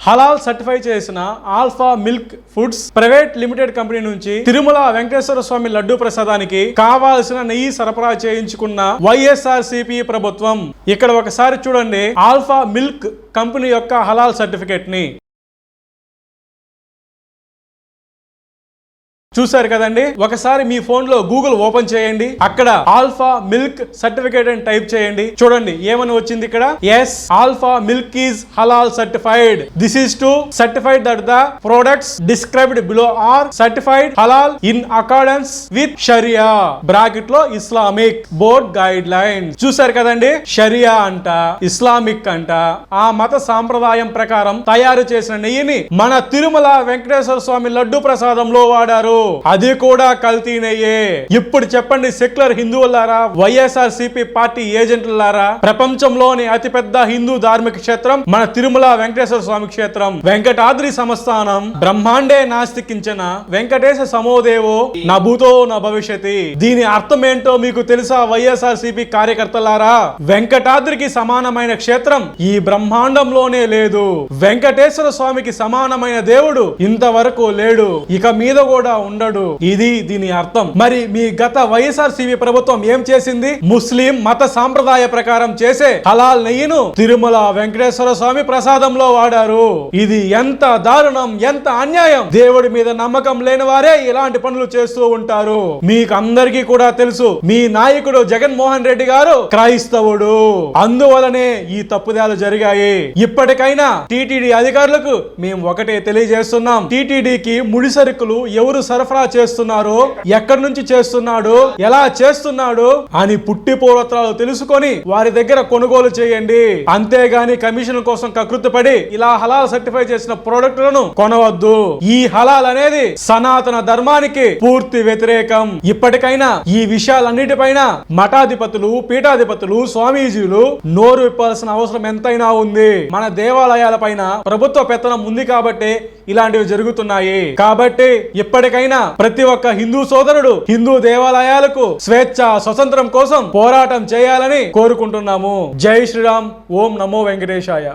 హలాల్ certify చేసిన alpha milk foods private limited company నుంచి తిరుమల వెంకటేశ్వర స్వామి లడ్డు ప్రసాదానికి కావాల్సిన నెయ్యి సరఫరా చేయించుకున్న వైఎస్ఆర్ సిపి ప్రభుత్వం. ఇక్కడ ఒకసారి చూడండి ఆల్ఫా మిల్క్ కంపెనీ యొక్క హలాల్ సర్టిఫికేట్ని చూశారు కదండి? ఒకసారి మీ ఫోన్లో గూగుల్ ఓపెన్ చేయండి. అక్కడ ఆల్ఫా మిల్క్ సర్టిఫికేట్ అని టైప్ చేయండి. చూడండి ఏమని వచ్చింది ఇక్కడ? Yes alpha milk is halal certified. This is to certified that the products described below are certified halal in accordance with Sharia. బ్రాకెట్లో ఇస్లామిక్ బోర్డ్ గైడ్ లైన్ చూశారు కదండి? షరియా అంట ఇస్లామిక్ అంట. ఆ మత సాంప్రదాయం ప్రకారం తయారు చేసిన నెయ్యిని మన తిరుమల వెంకటేశ్వర స్వామి లడ్డు ప్రసాదంలో వాడారు. అది కూడా కల్తీనయ్యే ఇప్పుడు చెప్పండి సెక్యులర్ హిందువులారా వైఎస్ఆర్ సిపి పార్టీ ఏజెంట్లారా ప్రపంచంలోని అతిపెద్ద హిందూ ధార్మిక క్షేత్రం మన తిరుమల వెంకటేశ్వర స్వామి క్షేత్రం. వెంకటాద్రి సంస్థానం బ్రహ్మాండే నాస్తికించిన వెంకటేశ సమోదేవో నా భూతో నా భవిష్యతి. దీని అర్థం ఏంటో మీకు తెలుసా వైఎస్ఆర్ సిపి కార్యకర్తలారా? వెంకటాద్రికి సమానమైన క్షేత్రం ఈ బ్రహ్మాండంలోనే లేదు. వెంకటేశ్వర స్వామికి సమానమైన దేవుడు ఇంతవరకు లేడు. ఇక మీద కూడా ఉండడు. ఇది దీని అర్థం. మరి మీ గత వైఎస్ఆర్ సివి ప్రభుత్వం ఏం చేసింది? ముస్లిం మత సాంప్రదాయ ప్రకారం చేసే హలాల్ నెయ్యిను తిరుమల వెంకటేశ్వర స్వామి ప్రసాదంలో వాడారు. ఇది ఎంత దారుణం ఎంత అన్యాయం. దేవుడి మీద నమ్మకం లేని వారే ఇలాంటి పనులు చేస్తూ ఉంటారు. మీకు అందరికీ కూడా తెలుసు మీ నాయకుడు జగన్మోహన్ రెడ్డి గారు క్రైస్తవుడు. అందువలనే ఈ తప్పుదాలు జరిగాయి. ఇప్పటికైనా టీటీడీ అధికారులకు మేము ఒకటే తెలియజేస్తున్నాం. టీటీడీకి ముడి సరుకులు ఎవరు సరఫరా చేస్తున్నారు ఎక్కడి నుంచి చేస్తున్నాడు ఎలా చేస్తున్నాడు అని పుట్టి పూర్వత్రాలు తెలుసుకొని వారి దగ్గర కొనుగోలు చేయండి. అంతేగాని కమిషన్ కోసం కకృతిపడి ఇలా హలాల్ సర్టిఫై చేసిన ప్రోడక్టులను కొనవద్దు. ఈ హలాల్ అనేది సనాతన ధర్మానికి పూర్తి వ్యతిరేకం. ఇప్పటికైనా ఈ విషయాలన్నిటిపైన మఠాధిపతులు పీఠాధిపతులు స్వామీజీలు నోరు విప్పాల్సిన అవసరం ఎంతైనా ఉంది. మన దేవాలయాల పైన ప్రభుత్వ పెత్తనం ఉంది కాబట్టి ఇలాంటివి జరుగుతున్నాయి. కాబట్టి ఇప్పటికైనా ప్రతి ఒక్క హిందూ సోదరుడు హిందూ దేవాలయాలకు స్వేచ్ఛ స్వతంత్రం కోసం పోరాటం చేయాలని కోరుకుంటున్నాము. జై శ్రీరామ్. ఓం నమో వెంకటేశాయ.